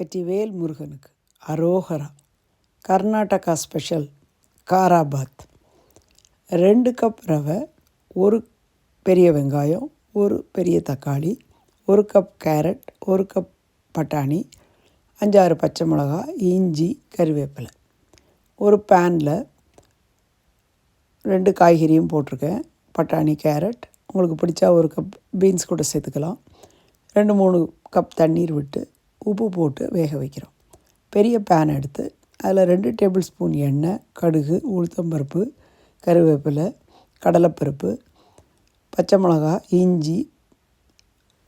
வெற்றிவேல் முருகனுக்கு அரோகரா. கர்நாடகா ஸ்பெஷல் காராபாத். ரெண்டு கப் ரவை ஒரு பெரிய வெங்காயம் ஒரு பெரிய தக்காளி ஒரு கப் கேரட் ஒரு கப் பட்டாணி அஞ்சாறு பச்சை மிளகா இஞ்சி கறிவேப்பிலை ஒரு பேனில் ரெண்டு காய்கறியும் போட்டிருக்கேன். பட்டாணி கேரட் உங்களுக்கு பிடிச்சா ஒரு கப் பீன்ஸ் கூட சேர்த்துக்கலாம். ரெண்டு மூணு கப் தண்ணீர் விட்டு உப்பு போட்டு வேக வைக்கிறோம். பெரிய பேன் எடுத்து அதில் ரெண்டு டேபிள் ஸ்பூன் எண்ணெய் கடுகு உளுத்தம்பருப்பு கருவேப்பிலை கடலைப்பருப்பு பச்சை மிளகா இஞ்சி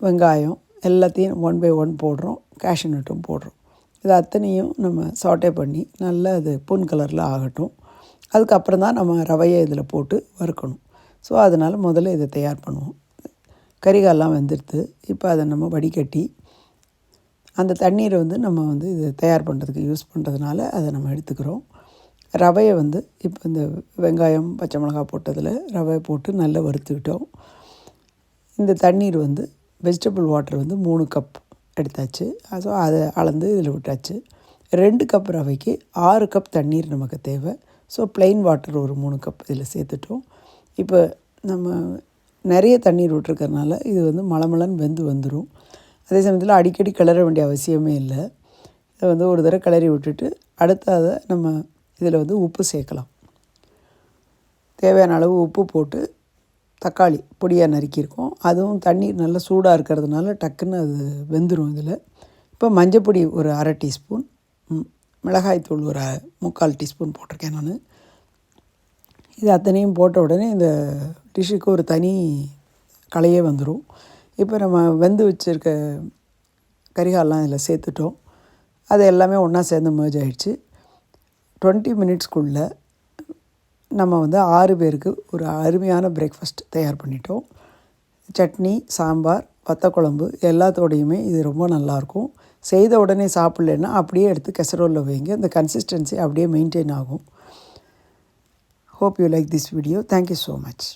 வெங்காயம் எல்லாத்தையும் ஒன் பை ஒன் போடுறோம். கேஷ்யூ நட்டும் போடுறோம். இது அத்தனையும் நம்ம சாட்டே பண்ணி நல்லா அது பொன் கலரில் ஆகட்டும். அதுக்கப்புறம் தான் நம்ம ரவையை இதில் போட்டு வறுக்கணும். ஸோ அதனால் முதல்ல இதை தயார் பண்ணுவோம். கறிகாலெலாம் வெந்துடுது இப்போ அதை நம்ம வடிகட்டி அந்த தண்ணீரை வந்து நம்ம வந்து இது தயார் பண்ணுறதுக்கு யூஸ் பண்ணுறதுனால அதை நம்ம எடுத்துக்கிறோம். ரவையை வந்து இப்போ இந்த வெங்காயம் பச்சை மிளகா போட்டதில் ரவையை போட்டு நல்லா வறுத்துக்கிட்டோம். இந்த தண்ணீர் வந்து வெஜிடபிள் வாட்டர் வந்து மூணு கப் எடுத்தாச்சு. ஸோ அதை அளந்து இதில் விட்டாச்சு. ரெண்டு கப் ரவைக்கு ஆறு கப் தண்ணீர் நமக்கு தேவை. ஸோ ப்ளைன் வாட்டர் ஒரு மூணு கப் இதில் சேர்த்துட்டோம். இப்போ நம்ம நிறைய தண்ணீர் விட்டுருக்கறனால இது வந்து மலமலன்னு வெந்து வந்துடும் அதே சமயத்தில் அடிக்கடி கிளற வேண்டிய அவசியமே இல்லை. இதை வந்து ஒரு தடவை கிளறி விட்டுட்டு அடுத்ததை நம்ம இதில் வந்து உப்பு சேர்க்கலாம். தேவையான அளவு உப்பு போட்டு தக்காளி பொடியாக நறுக்கியிருக்கோம். அதுவும் தண்ணீர் நல்லா சூடாக இருக்கிறதுனால டக்குன்னு அது வெந்துடும் இதில். இப்போ மஞ்சப்பொடி ஒரு அரை டீஸ்பூன் மிளகாய்த்தூள் ஒரு முக்கால் டீஸ்பூன் போட்டிருக்கேன் நான். இது அத்தனையும் போட்ட உடனே இந்த டிஷ்ஷுக்கு ஒரு தனி கலையே வந்துடும் இப்போ நம்ம வெந்து வச்சுருக்க கரிகாலெலாம் இதில் சேர்த்துட்டோம். அது எல்லாமே ஒன்றா சேர்ந்து மேர்ஜ் ஆகிடுச்சு டுவெண்ட்டி மினிட்ஸ்க்குள்ளே நம்ம வந்து ஆறு பேருக்கு ஒரு அருமையான பிரேக்ஃபாஸ்ட் தயார் பண்ணிட்டோம். சட்னி சாம்பார் வத்தக்குழம்பு எல்லாத்தோடையுமே இது ரொம்ப நல்லாயிருக்கும். செய்த உடனே சாப்பிட்லன்னா அப்படியே எடுத்து கெசரோலில் வைங்க. இந்த கன்சிஸ்டன்சி அப்படியே மெயின்டைன் ஆகும். Hope you like this video thank you so much